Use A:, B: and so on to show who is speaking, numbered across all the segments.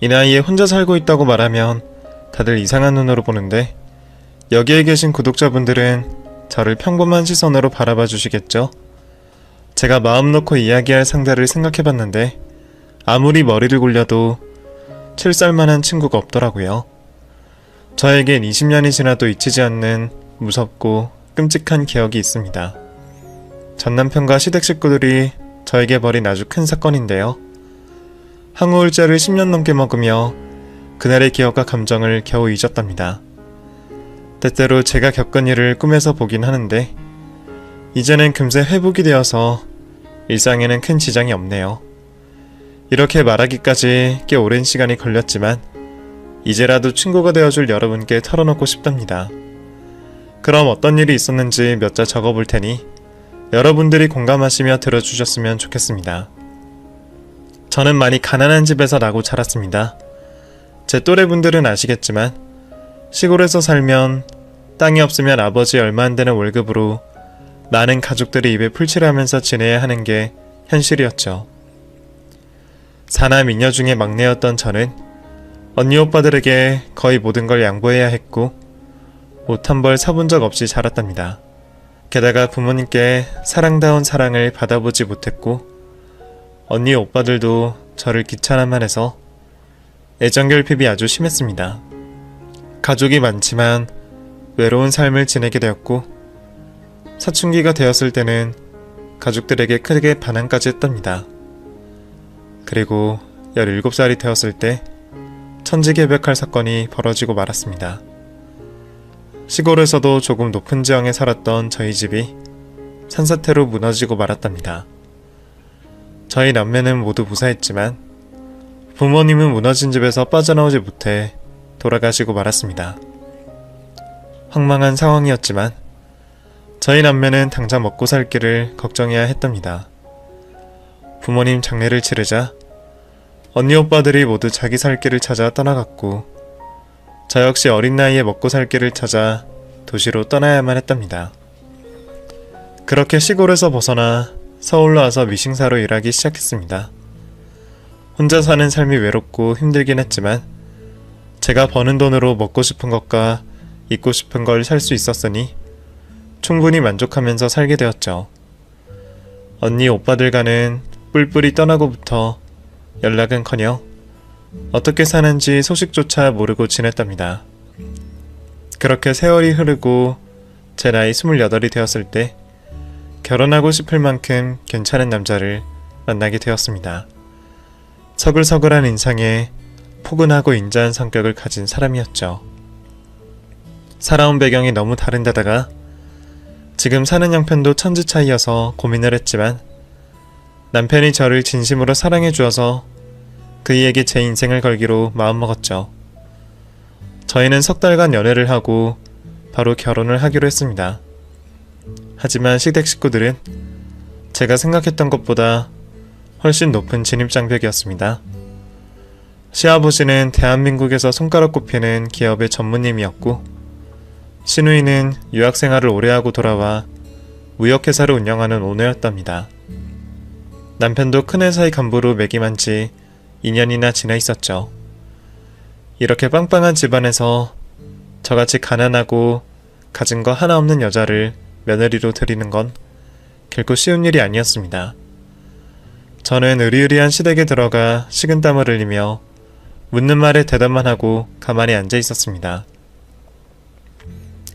A: 이 나이에 혼자 살고 있다고 말하면 다들 이상한 눈으로 보는데 여기에 계신 구독자분들은 저를 평범한 시선으로 바라봐 주시겠죠? 제가 마음 놓고 이야기할 상대를 생각해 봤는데 아무리 머리를 굴려도 칠살만한 친구가 없더라고요. 저에겐 20년이 지나도 잊히지 않는 무섭고 끔찍한 기억이 있습니다. 전 남편과 시댁 식구들이 저에게 벌인 아주 큰 사건인데요. 항우울제를 10년 넘게 먹으며 그날의 기억과 감정을 겨우 잊었답니다. 때때로 제가 겪은 일을 꿈에서 보긴 하는데 이제는 금세 회복이 되어서 일상에는 큰 지장이 없네요. 이렇게 말하기까지 꽤 오랜 시간이 걸렸지만 이제라도 친구가 되어줄 여러분께 털어놓고 싶답니다. 그럼 어떤 일이 있었는지 몇 자 적어볼 테니 여러분들이 공감하시며 들어주셨으면 좋겠습니다. 저는 많이 가난한 집에서 나고 자랐습니다. 제 또래분들은 아시겠지만 시골에서 살면 땅이 없으면 아버지 얼마 안 되는 월급으로 많은 가족들이 입에 풀칠을 하면서 지내야 하는 게 현실이었죠. 사남 이녀 중에 막내였던 저는 언니 오빠들에게 거의 모든 걸 양보해야 했고 옷 한 벌 사본 적 없이 자랐답니다. 게다가 부모님께 사랑다운 사랑을 받아보지 못했고 언니 오빠들도 저를 귀찮아만 해서 애정 결핍이 아주 심했습니다. 가족이 많지만 외로운 삶을 지내게 되었고 사춘기가 되었을 때는 가족들에게 크게 반항까지 했답니다. 그리고 17살이 되었을 때 천지개벽할 사건이 벌어지고 말았습니다. 시골에서도 조금 높은 지형에 살았던 저희 집이 산사태로 무너지고 말았답니다. 저희 남매는 모두 무사했지만 부모님은 무너진 집에서 빠져나오지 못해 돌아가시고 말았습니다. 황망한 상황이었지만 저희 남매는 당장 먹고 살 길을 걱정해야 했답니다. 부모님 장례를 치르자 언니 오빠들이 모두 자기 살 길을 찾아 떠나갔고 저 역시 어린 나이에 먹고 살 길을 찾아 도시로 떠나야만 했답니다. 그렇게 시골에서 벗어나 서울로 와서 미싱사로 일하기 시작했습니다. 혼자 사는 삶이 외롭고 힘들긴 했지만 제가 버는 돈으로 먹고 싶은 것과 입고 싶은 걸 살 수 있었으니 충분히 만족하면서 살게 되었죠. 언니 오빠들과는 뿔뿔이 떠나고부터 연락은커녕 어떻게 사는지 소식조차 모르고 지냈답니다. 그렇게 세월이 흐르고 제 나이 28이 되었을 때 결혼하고 싶을 만큼 괜찮은 남자를 만나게 되었습니다. 서글서글한 인상에 포근하고 인자한 성격을 가진 사람이었죠. 살아온 배경이 너무 다른 데다가 지금 사는 형편도 천지 차이여서 고민을 했지만 남편이 저를 진심으로 사랑해 주어서 그이에게 제 인생을 걸기로 마음먹었죠. 저희는 석 달간 연애를 하고 바로 결혼을 하기로 했습니다. 하지만 시댁 식구들은 제가 생각했던 것보다 훨씬 높은 진입장벽이었습니다. 시아버지는 대한민국에서 손가락 꼽히는 기업의 전무님이었고 시누이는 유학생활을 오래 하고 돌아와 무역회사를 운영하는 오너였답니다. 남편도 큰 회사의 간부로 매김한 지 2년이나 지나 있었죠. 이렇게 빵빵한 집안에서 저같이 가난하고 가진 거 하나 없는 여자를 며느리로 들이는 건 결코 쉬운 일이 아니었습니다. 저는 의리의리한 시댁에 들어가 식은땀을 흘리며 묻는 말에 대답만 하고 가만히 앉아 있었습니다.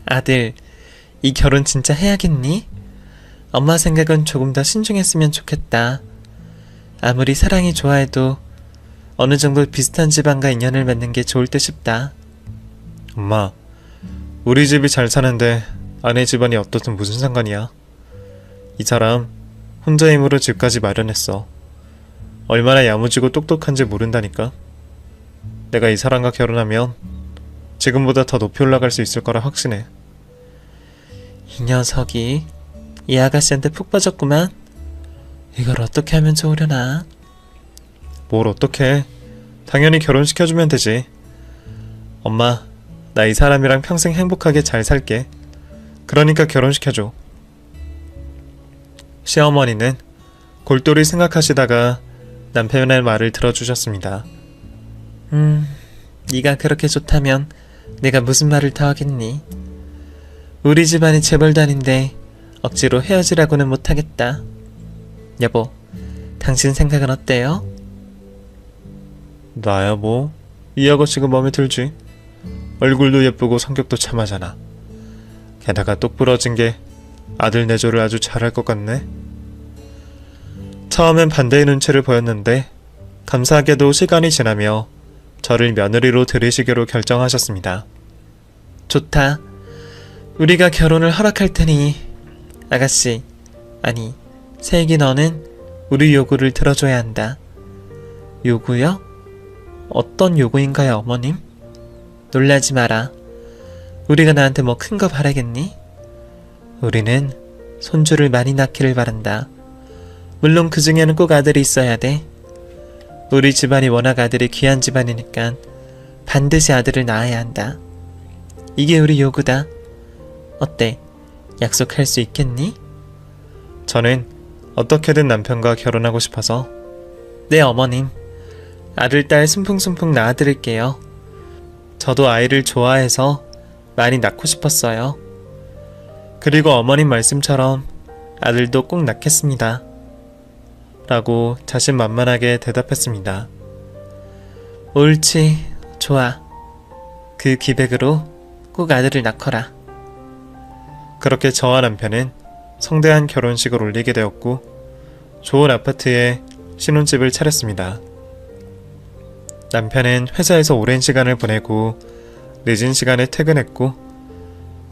B: 아들, 이 결혼 진짜 해야겠니? 엄마 생각은 조금 더 신중했으면 좋겠다. 아무리 사랑이 좋아해도 어느 정도 비슷한 집안과 인연을 맺는 게 좋을 듯 싶다.
A: 엄마, 우리 집이 잘 사는데 아내 집안이 어떻든 무슨 상관이야? 이 사람 혼자 힘으로 집까지 마련했어. 얼마나 야무지고 똑똑한지 모른다니까. 내가 이 사람과 결혼하면 지금보다 더 높이 올라갈 수 있을 거라 확신해.
B: 이 녀석이 이 아가씨한테 푹 빠졌구만. 이걸 어떻게 하면 좋으려나?
A: 뭘 어떡해. 당연히 결혼시켜주면 되지. 엄마, 나 이 사람이랑 평생 행복하게 잘 살게. 그러니까 결혼시켜줘. 시어머니는 골똘히 생각하시다가 남편의 말을 들어주셨습니다.
B: 음, 네가 그렇게 좋다면 내가 무슨 말을 더 하겠니? 우리 집안이 재벌도 아닌데 억지로 헤어지라고는 못하겠다. 여보, 당신 생각은 어때요?
A: 나야 뭐. 이 아가씨가 마음에 들지. 얼굴도 예쁘고 성격도 참하잖아. 게다가 똑 부러진 게 아들 내조를 아주 잘할 것 같네. 처음엔 반대의 눈치를 보였는데 감사하게도 시간이 지나며 저를 며느리로 들이시기로 결정하셨습니다.
B: 좋다. 우리가 결혼을 허락할 테니 아가씨, 아니 세기 너는 우리 요구를 들어줘야 한다. 요구요? 어떤 요구인가요, 어머님? 놀라지 마라. 우리가 나한테 뭐 큰 거 바라겠니? 우리는 손주를 많이 낳기를 바란다. 물론 그 중에는 꼭 아들이 있어야 돼. 우리 집안이 워낙 아들이 귀한 집안이니까 반드시 아들을 낳아야 한다. 이게 우리 요구다. 어때? 약속할 수 있겠니?
A: 저는 어떻게든 남편과 결혼하고 싶어서
B: 네, 어머님. 아들, 딸 순풍순풍 낳아드릴게요. 저도 아이를 좋아해서 많이 낳고 싶었어요. 그리고 어머님 말씀처럼 아들도 꼭 낳겠습니다.
A: 라고 자신만만하게 대답했습니다.
B: 옳지, 좋아. 그 기백으로 꼭 아들을 낳거라.
A: 그렇게 저와 남편은 성대한 결혼식을 올리게 되었고 좋은 아파트에 신혼집을 차렸습니다. 남편은 회사에서 오랜 시간을 보내고 늦은 시간에 퇴근했고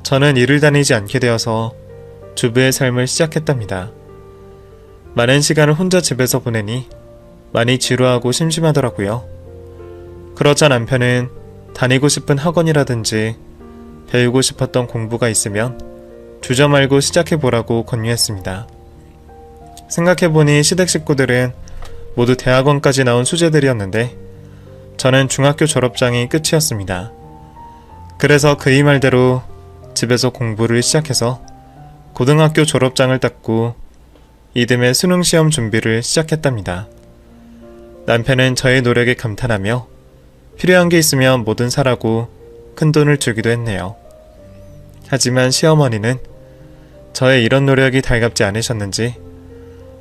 A: 저는 일을 다니지 않게 되어서 주부의 삶을 시작했답니다. 많은 시간을 혼자 집에서 보내니 많이 지루하고 심심하더라고요. 그러자 남편은 다니고 싶은 학원이라든지 배우고 싶었던 공부가 있으면 주저 말고 시작해보라고 권유했습니다. 생각해보니 시댁 식구들은 모두 대학원까지 나온 수재들이었는데 저는 중학교 졸업장이 끝이었습니다. 그래서 그이 말대로 집에서 공부를 시작해서 고등학교 졸업장을 땄고 이듬해 수능 시험 준비를 시작했답니다. 남편은 저의 노력에 감탄하며 필요한 게 있으면 뭐든 사라고 큰 돈을 주기도 했네요. 하지만 시어머니는 저의 이런 노력이 달갑지 않으셨는지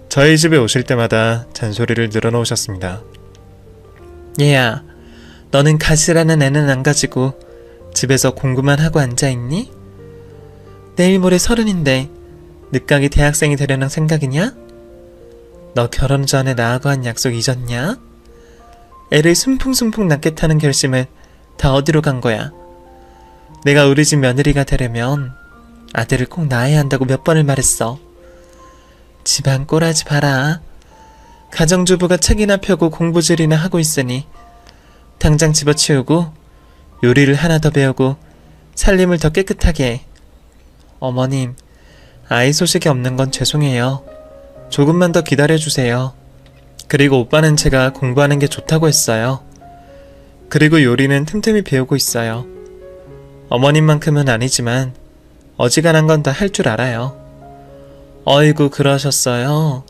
A: 저희 집에 오실 때마다 잔소리를 늘어놓으셨습니다.
B: 얘야, 너는 가지라는 애는 안 가지고 집에서 공부만 하고 앉아있니? 내일 모레 서른인데 늦가기 대학생이 되려는 생각이냐? 너 결혼 전에 나하고 한 약속 잊었냐? 애를 순풍순풍 낳겠다는 결심은 다 어디로 간 거야? 내가 우리 집 며느리가 되려면 아들을 꼭 낳아야 한다고 몇 번을 말했어. 집안 꼬라지 봐라. 가정주부가 책이나 펴고 공부질이나 하고 있으니 당장 집어치우고 요리를 하나 더 배우고 살림을 더 깨끗하게 해. 어머님, 아이 소식이 없는 건 죄송해요. 조금만 더 기다려주세요. 그리고 오빠는 제가 공부하는 게 좋다고 했어요. 그리고 요리는 틈틈이 배우고 있어요. 어머님만큼은 아니지만 어지간한 건 다 할 줄 알아요. 어이구 그러셨어요.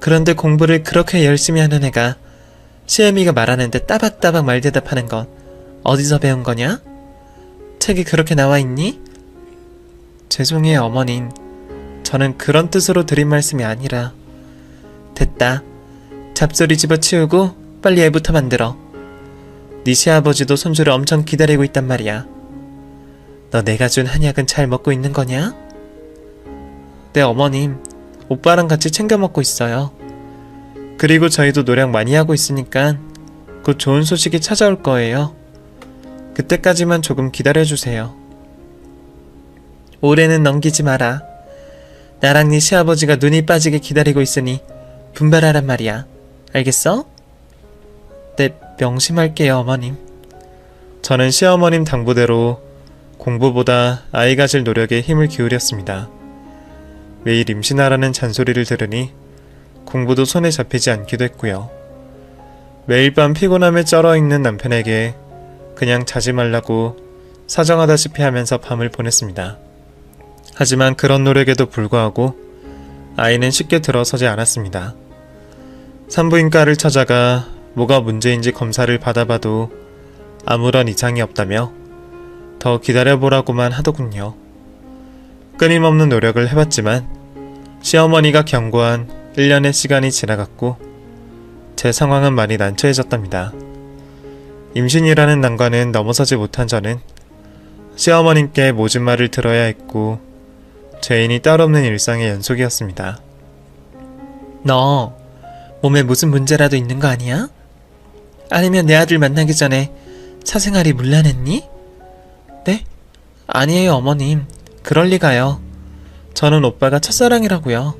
B: 그런데 공부를 그렇게 열심히 하는 애가 시애미가 말하는데 따박따박 말 대답하는 건 어디서 배운 거냐? 책이 그렇게 나와 있니? 죄송해요 어머님. 저는 그런 뜻으로 드린 말씀이 아니라 됐다. 잡소리 집어치우고 빨리 애부터 만들어. 네 시아버지도 손주를 엄청 기다리고 있단 말이야. 너 내가 준 한약은 잘 먹고 있는 거냐? 네 어머님. 오빠랑 같이 챙겨 먹고 있어요. 그리고 저희도 노력 많이 하고 있으니까 곧 좋은 소식이 찾아올 거예요. 그때까지만 조금 기다려주세요. 올해는 넘기지 마라. 나랑 네 시아버지가 눈이 빠지게 기다리고 있으니 분발하란 말이야. 알겠어? 네, 명심할게요, 어머님.
A: 저는 시어머님 당부대로 공부보다 아이 가 질 노력에 힘을 기울였습니다. 매일 임신하라는 잔소리를 들으니 공부도 손에 잡히지 않기도 했고요. 매일 밤 피곤함에 쩔어 있는 남편에게 그냥 자지 말라고 사정하다시피 하면서 밤을 보냈습니다. 하지만 그런 노력에도 불구하고 아이는 쉽게 들어서지 않았습니다. 산부인과를 찾아가 뭐가 문제인지 검사를 받아봐도 아무런 이상이 없다며 더 기다려보라고만 하더군요. 끊임없는 노력을 해봤지만 시어머니가 경고한 1년의 시간이 지나갔고 제 상황은 많이 난처해졌답니다. 임신이라는 난관은 넘어서지 못한 저는 시어머님께 모진 말을 들어야 했고 죄인이 따로 없는 일상의 연속이었습니다.
B: 너 몸에 무슨 문제라도 있는 거 아니야? 아니면 내 아들 만나기 전에 사생활이 문란했니? 네? 아니에요, 어머님. 그럴 리가요. 저는 오빠가 첫사랑이라고요.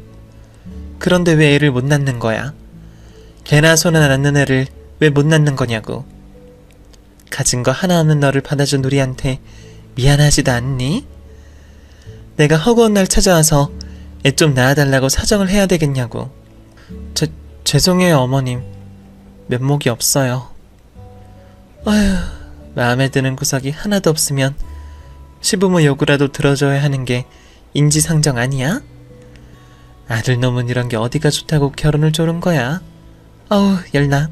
B: 그런데 왜 애를 못 낳는 거야? 개나 소나 낳는 애를 왜 못 낳는 거냐고. 가진 거 하나 없는 너를 받아준 우리한테 미안하지도 않니? 내가 허구한 날 찾아와서 애 좀 낳아달라고 사정을 해야 되겠냐고. 죄, 죄송해요, 어머님. 면목이 없어요. 아휴, 마음에 드는 구석이 하나도 없으면 시부모 요구라도 들어줘야 하는 게 인지상정 아니야? 아들 놈은 이런 게 어디가 좋다고 결혼을 조른 거야? 아우, 열나.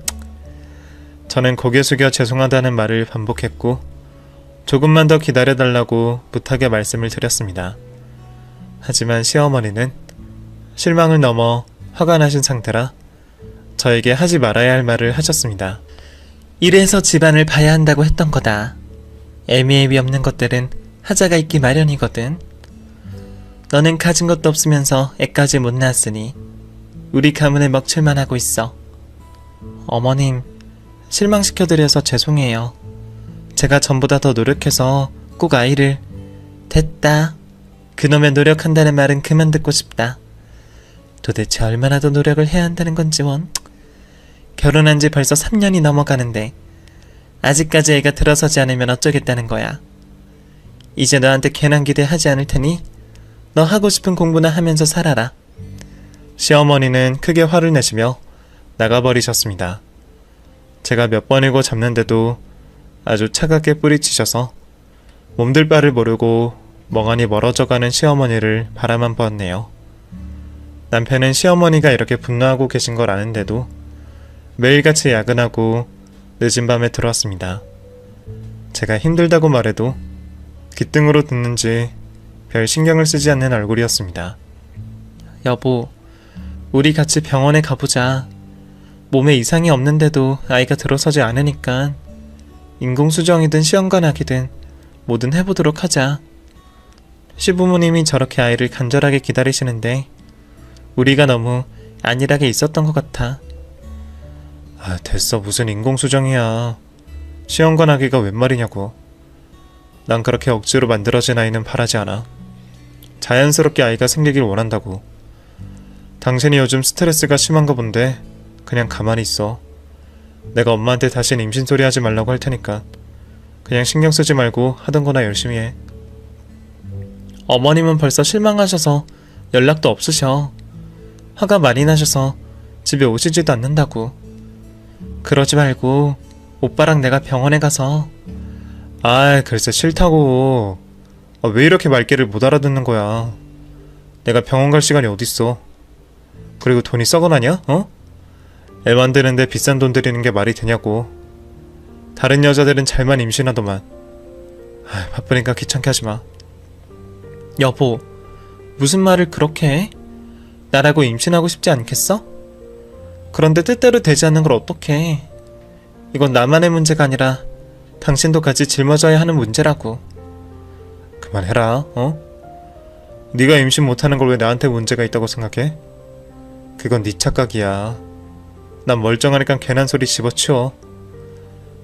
A: 저는 고개 숙여 죄송하다는 말을 반복했고 조금만 더 기다려달라고 부탁의 말씀을 드렸습니다. 하지만 시어머니는 실망을 넘어 화가 나신 상태라 저에게 하지 말아야 할 말을 하셨습니다.
B: 이래서 집안을 봐야 한다고 했던 거다. 애미애비 없는 것들은 하자가 있기 마련이거든. 너는 가진 것도 없으면서 애까지 못 낳았으니 우리 가문에 먹칠만 하고 있어. 어머님, 실망시켜드려서 죄송해요. 제가 전보다 더 노력해서 꼭 아이를 됐다. 그놈의 노력한다는 말은 그만 듣고 싶다. 도대체 얼마나 더 노력을 해야 한다는 건지 원. 결혼한 지 벌써 3년이 넘어가는데 아직까지 애가 들어서지 않으면 어쩌겠다는 거야. 이제 너한테 괜한 기대하지 않을 테니 너 하고 싶은 공부나 하면서 살아라.
A: 시어머니는 크게 화를 내시며 나가버리셨습니다. 제가 몇 번이고 잡는데도 아주 차갑게 뿌리치셔서 몸둘 바를 모르고 멍하니 멀어져가는 시어머니를 바라만 보았네요. 남편은 시어머니가 이렇게 분노하고 계신 걸 아는데도 매일같이 야근하고 늦은 밤에 들어왔습니다. 제가 힘들다고 말해도 귓등으로 듣는지 별 신경을 쓰지 않는 얼굴이었습니다.
B: 여보, 우리 같이 병원에 가보자. 몸에 이상이 없는데도 아이가 들어서지 않으니까 인공수정이든 시험관하기든 뭐든 해보도록 하자. 시부모님이 저렇게 아이를 간절하게 기다리시는데 우리가 너무 안일하게 있었던 것 같아.
A: 아, 됐어. 무슨 인공수정이야. 시험관 하기가 웬 말이냐고. 난 그렇게 억지로 만들어진 아이는 바라지 않아. 자연스럽게 아이가 생기길 원한다고. 당신이 요즘 스트레스가 심한가 본데 그냥 가만히 있어. 내가 엄마한테 다신 임신 소리 하지 말라고 할 테니까 그냥 신경 쓰지 말고 하던 거나 열심히 해.
B: 어머님은 벌써 실망하셔서 연락도 없으셔. 화가 많이 나셔서 집에 오시지도 않는다고. 그러지 말고 오빠랑 내가 병원에 가서
A: 아, 글쎄 싫다고. 아, 왜 이렇게 말귀를 못 알아듣는 거야? 내가 병원 갈 시간이 어딨어? 그리고 돈이 썩어나냐? 어? 애 만드는데 비싼 돈 들이는 게 말이 되냐고. 다른 여자들은 잘만 임신하더만. 아, 바쁘니까 귀찮게 하지 마.
B: 여보, 무슨 말을 그렇게 해? 나라고 임신하고 싶지 않겠어? 그런데 뜻대로 되지 않는 걸 어떡해. 이건 나만의 문제가 아니라 당신도 같이 짊어져야 하는 문제라고.
A: 그만해라, 어? 네가 임신 못하는 걸 왜 나한테 문제가 있다고 생각해? 그건 네 착각이야. 난 멀쩡하니까 괜한 소리 집어치워.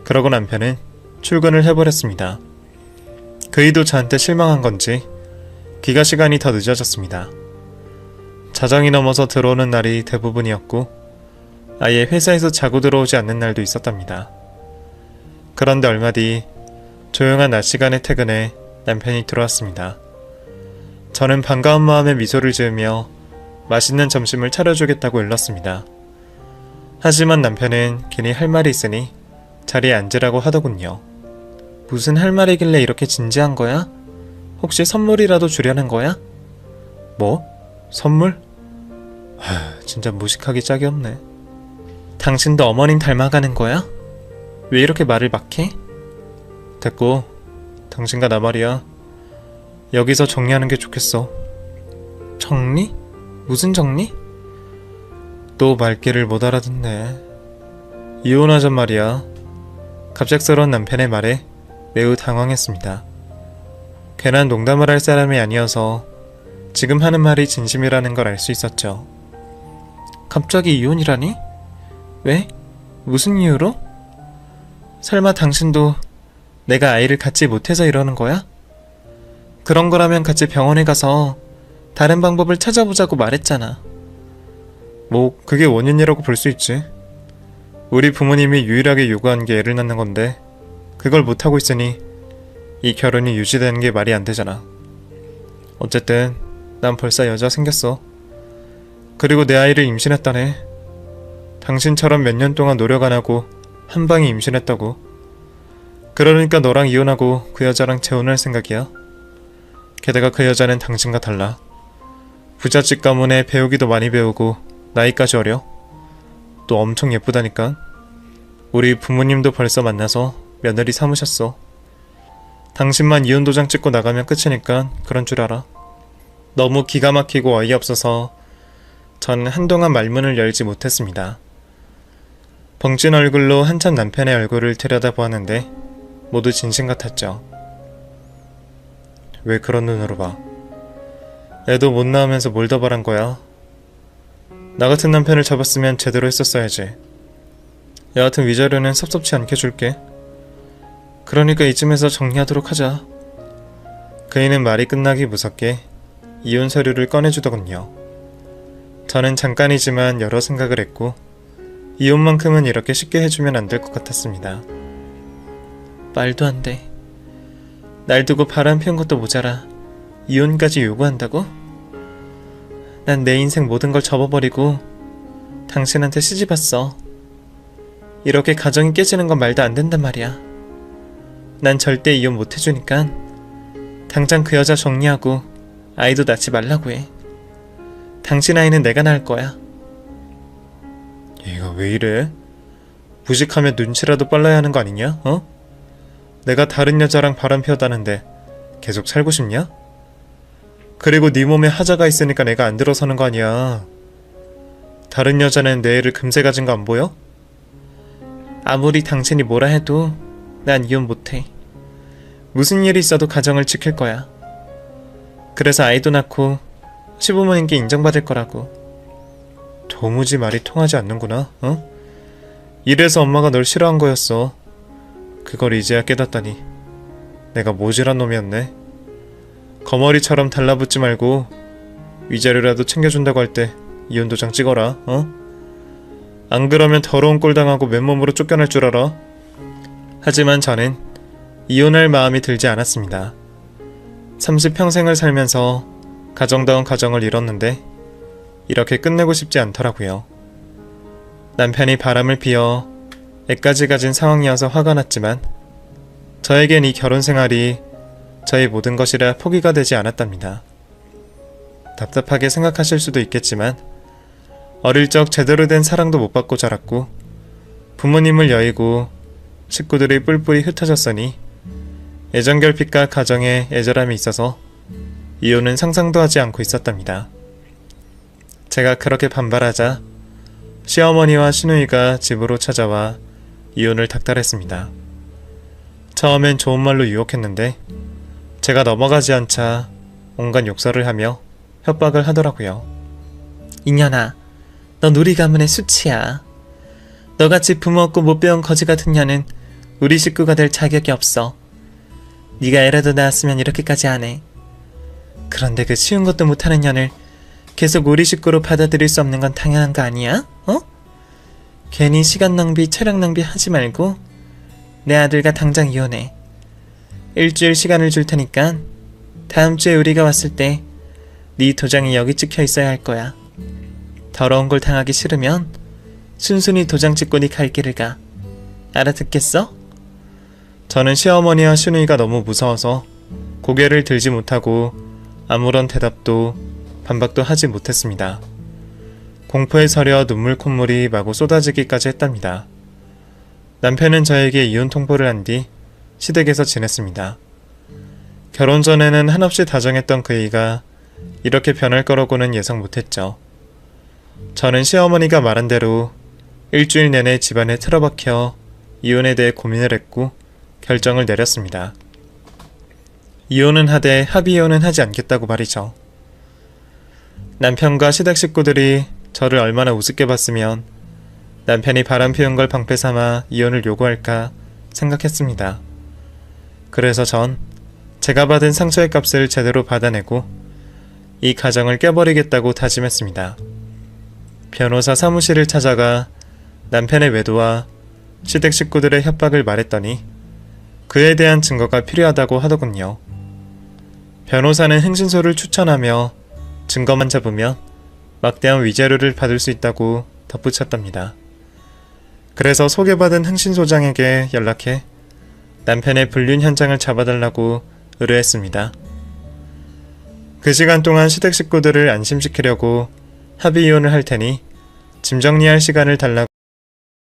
A: 그러고 남편은 출근을 해버렸습니다. 그이도 저한테 실망한 건지 귀가 시간이 더 늦어졌습니다. 자정이 넘어서 들어오는 날이 대부분이었고 아예 회사에서 자고 들어오지 않는 날도 있었답니다. 그런데 얼마 뒤 조용한 낮 시간에 퇴근해 남편이 들어왔습니다. 저는 반가운 마음에 미소를 지으며 맛있는 점심을 차려주겠다고 일렀습니다. 하지만 남편은 괜히 할 말이 있으니 자리에 앉으라고 하더군요.
B: 무슨 할 말이길래 이렇게 진지한 거야? 혹시 선물이라도 주려는 거야?
A: 뭐? 선물? 하, 진짜 무식하기 짝이 없네.
B: 당신도 어머님 닮아가는 거야? 왜 이렇게 말을 막 해?
A: 됐고, 당신과 나 말이야. 여기서 정리하는 게 좋겠어.
B: 정리? 무슨 정리?
A: 또 말귀를 못 알아듣네. 이혼하잔 말이야. 갑작스러운 남편의 말에 매우 당황했습니다. 괜한 농담을 할 사람이 아니어서 지금 하는 말이 진심이라는 걸 알 수 있었죠.
B: 갑자기 이혼이라니? 왜? 무슨 이유로? 설마 당신도 내가 아이를 갖지 못해서 이러는 거야? 그런 거라면 같이 병원에 가서 다른 방법을 찾아보자고 말했잖아.
A: 뭐, 그게 원인이라고 볼 수 있지. 우리 부모님이 유일하게 요구한 게 애를 낳는 건데, 그걸 못하고 있으니 이 결혼이 유지되는 게 말이 안 되잖아. 어쨌든, 난 벌써 여자 생겼어. 그리고 내 아이를 임신했다네. 당신처럼 몇 년 동안 노력 안 하고 한 방에 임신했다고. 그러니까 너랑 이혼하고 그 여자랑 재혼할 생각이야. 게다가 그 여자는 당신과 달라. 부잣집 가문에 배우기도 많이 배우고 나이까지 어려. 또 엄청 예쁘다니까. 우리 부모님도 벌써 만나서 며느리 삼으셨어. 당신만 이혼 도장 찍고 나가면 끝이니까 그런 줄 알아. 너무 기가 막히고 어이없어서 전 한동안 말문을 열지 못했습니다. 벙찐 얼굴로 한참 남편의 얼굴을 들여다보았는데 모두 진심 같았죠. 왜 그런 눈으로 봐? 애도 못 낳으면서 뭘 더 바란 거야? 나 같은 남편을 잡았으면 제대로 했었어야지. 여하튼 위자료는 섭섭치 않게 줄게. 그러니까 이쯤에서 정리하도록 하자. 그이는 말이 끝나기 무섭게 이혼 서류를 꺼내주더군요. 저는 잠깐이지만 여러 생각을 했고 이혼만큼은 이렇게 쉽게 해주면 안 될 것 같았습니다.
B: 말도 안 돼. 날 두고 바람 피운 것도 모자라 이혼까지 요구한다고? 난 내 인생 모든 걸 접어버리고 당신한테 시집 왔어. 이렇게 가정이 깨지는 건 말도 안 된단 말이야. 난 절대 이혼 못 해주니까 당장 그 여자 정리하고 아이도 낳지 말라고 해. 당신 아이는 내가 낳을 거야.
A: 얘가 왜 이래? 무식하면 눈치라도 빨라야 하는 거 아니냐? 어? 내가 다른 여자랑 바람 피웠다는데 계속 살고 싶냐? 그리고 네 몸에 하자가 있으니까 내가 안 들어서는 거 아니야. 다른 여자는 내 애를 금세 가진 거 안 보여?
B: 아무리 당신이 뭐라 해도 난 이혼 못해. 무슨 일이 있어도 가정을 지킬 거야. 그래서 아이도 낳고 시부모님께 인정받을 거라고.
A: 도무지 말이 통하지 않는구나, 어? 이래서 엄마가 널 싫어한 거였어. 그걸 이제야 깨닫다니. 내가 모질한 놈이었네. 거머리처럼 달라붙지 말고 위자료라도 챙겨준다고 할 때 이혼 도장 찍어라, 어? 안 그러면 더러운 꼴 당하고 맨몸으로 쫓겨날 줄 알아. 하지만 저는 이혼할 마음이 들지 않았습니다. 30평생을 살면서 가정다운 가정을 이뤘는데 이렇게 끝내고 싶지 않더라고요. 남편이 바람을 피워 애까지 가진 상황이어서 화가 났지만 저에겐 이 결혼 생활이 저의 모든 것이라 포기가 되지 않았답니다. 답답하게 생각하실 수도 있겠지만 어릴 적 제대로 된 사랑도 못 받고 자랐고 부모님을 여의고 식구들이 뿔뿔이 흩어졌으니 애정 결핍과 가정에 애절함이 있어서 이혼은 상상도 하지 않고 있었답니다. 제가 그렇게 반발하자 시어머니와 시누이가 집으로 찾아와 이혼을 닥달했습니다. 처음엔 좋은 말로 유혹했는데 제가 넘어가지 않자 온갖 욕설을 하며 협박을 하더라고요.
B: 이년아, 너 누리 가문의 수치야. 너같이 부모 없고 못 배운 거지 같은 년은 우리 식구가 될 자격이 없어. 네가 애라도 낳았으면 이렇게까지 안 해. 그런데 그 쉬운 것도 못하는 년을 계속 우리 식구로 받아들일 수 없는 건 당연한 거 아니야? 어? 괜히 시간 낭비, 체력 낭비 하지 말고 내 아들과 당장 이혼해. 일주일 시간을 줄 테니까 다음 주에 우리가 왔을 때 네 도장이 여기 찍혀 있어야 할 거야. 더러운 걸 당하기 싫으면 순순히 도장 찍고 네 갈 길을 가. 알아듣겠어?
A: 저는 시어머니와 시누이가 너무 무서워서 고개를 들지 못하고 아무런 대답도 반박도 하지 못했습니다. 공포에 서려 눈물 콧물이 마구 쏟아지기까지 했답니다. 남편은 저에게 이혼 통보를 한 뒤 시댁에서 지냈습니다. 결혼 전에는 한없이 다정했던 그이가 이렇게 변할 거라고는 예상 못했죠. 저는 시어머니가 말한 대로 일주일 내내 집안에 틀어박혀 이혼에 대해 고민을 했고 결정을 내렸습니다. 이혼은 하되 합의 이혼은 하지 않겠다고 말이죠. 남편과 시댁 식구들이 저를 얼마나 우습게 봤으면 남편이 바람 피운 걸 방패 삼아 이혼을 요구할까 생각했습니다. 그래서 전 제가 받은 상처의 값을 제대로 받아내고 이 가정을 깨버리겠다고 다짐했습니다. 변호사 사무실을 찾아가 남편의 외도와 시댁 식구들의 협박을 말했더니 그에 대한 증거가 필요하다고 하더군요. 변호사는 흥신소를 추천하며 증거만 잡으면 막대한 위자료를 받을 수 있다고 덧붙였답니다. 그래서 소개받은 흥신소장에게 연락해 남편의 불륜 현장을 잡아달라고 의뢰했습니다. 그 시간 동안 시댁 식구들을 안심시키려고 합의 이혼을 할 테니 짐 정리할 시간을 달라고